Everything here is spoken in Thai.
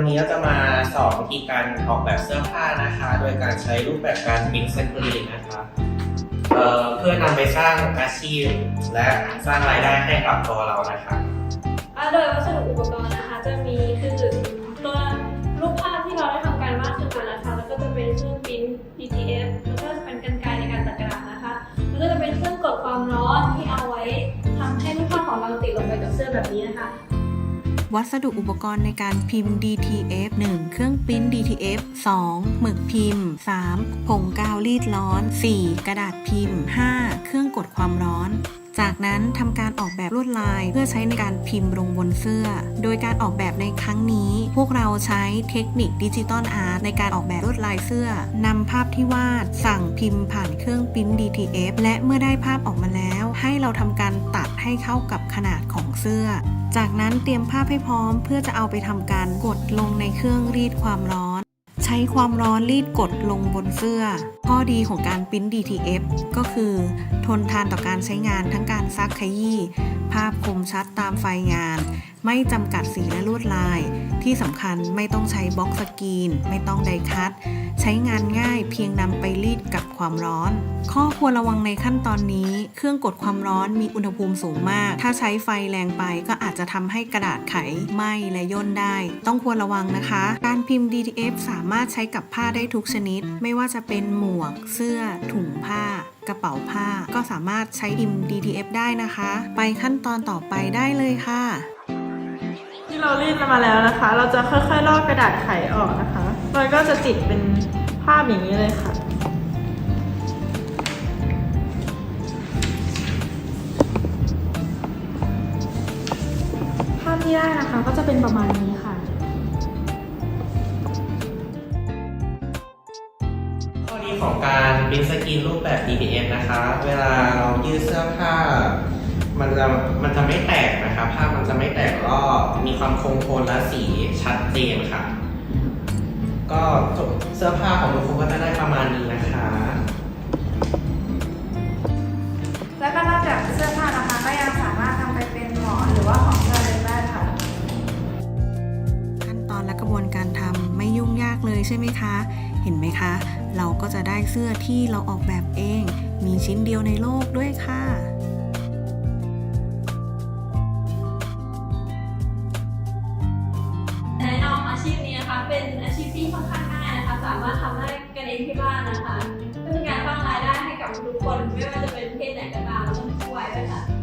วันนี้เราจะมาสอนวิธีการออกแบบเสื้อผ้านะคะ โดยการใช้รูปแบบการพิมพ์สกรีนนะคะเเพื่อนำไปสร้างอาชีพ และสร้างรายได้ให้กับตัวเรานะคะอ่าโดยวัสดุอุปกรณ์นะคะ จะมีคือตัวรูปภาพที่เราได้ทำการวาดขึ้นมานะคะ แล้วก็จะเป็นเครื่องปริ้น DTF แล้วก็จะเป็นกรรไกรในการตัดกระดาษนะคะ แล้วก็จะเป็นเครื่องกดความร้อนที่เอาไว้ทำให้รูปภาพของเราติดลงไปกับเสื้อแบบนี้นะคะ วัสดุอุปกรณ์ในการพิมพ์ DTF 1 เครื่องพิมพ์ DTF 2 หมึกพิมพ์ 3 ผงกาวรีดร้อน 4 กระดาษพิมพ์ 5 เครื่องกดความร้อน จากนั้นทำการออกแบบลวดลายเพื่อใช้ในการพิมพ์ลงบนเสื้อ โดยการออกแบบในครั้งนี้ พวกเราใช้เทคนิคดิจิตอลอาร์ตในการออกแบบลวดลายเสื้อนำภาพที่วาด สั่งพิมพ์ผ่านเครื่องปริ้น DTF และเมื่อได้ภาพออกมาแล้ว ให้เราทำการตัดให้เข้ากับขนาดของเสื้อ จากนั้นเตรียมภาพให้พร้อม เพื่อจะเอาไปทำการกดลงในเครื่องรีดความร้อน ใช้ความร้อนรีดกดลงบนเสื้อ ข้อดีของการปริ้น DTF ก็คือ ทนทานต่อการใช้งานทั้งการซักขยี้ ภาพคมชัดตามไฟงาน ไม่จำกัดสีและลวดลาย ที่สำคัญไม่ต้องใช้บล็อกสกรีน ไม่ต้องไดคัตใช้งานง่ายเพียงนำไปรีดกับความร้อน ข้อควรระวังในขั้นตอนนี้ เครื่องกดความร้อนมีอุณหภูมิสูงมาก ถ้าใช้ไฟแรงไปก็อาจจะทำให้กระดาษไขไหม้และย่นได้ ต้องควรระวังนะคะ การพิมพ์ DTF สามารถใช้กับผ้าได้ทุกชนิด ไม่ว่าจะเป็นหมูวก เสื้อ ถุงผ้า กระเป๋าผ้า ก็สามารถใช้พิม DTF ได้นะคะ ไปขั้นตอนต่อไปได้เลยค่ะ ที่เรารีดมาแล้วนะคะ เราจะค่อยๆลอกกระดาษไขออกนะคะแล้วก็จะติดเป็นภาพอย่างนี้เลยค่ะภาพที่ได้นะคะก็จะเป็นประมาณนี้ค่ะ ข้อดีของการปริ้นสกรีนรูปแบบ DPF นะคะ เวลาเรายืดเสื้อผ้า มันจะมันจะไม่แตกนะคะผ้ามันจะไม่แตกลอกมีความคงทนและสีชัดเจนค่ะ ก็เสื้อผ้าของทุกคนก็จะได้ประมาณนี้นะคะ แล้วก็นอกจากเสื้อผ้านะคะก็ยังสามารถทำไปเป็นหมอนหรือว่าของที่ระลึกได้ค่ะ ขั้นตอนและกระบวนการทำไม่ยุ่งยากเลยใช่ไหมคะเห็นไหมคะ เราก็จะได้เสื้อที่เราออกแบบเอง มีชิ้นเดียวในโลกด้วยค่ะแนะนำอาชีพนี้นะคะ เป็นอาชีพที่ค่อนข้างง่ายนะคะ สามารถทำได้กันเองที่บ้านนะคะก็เป็นการสร้างรายได้ให้กับทุกคน ไม่ว่าจะเป็นเพศไหนก็ตามเราต้องช่วยด้วยค่ะ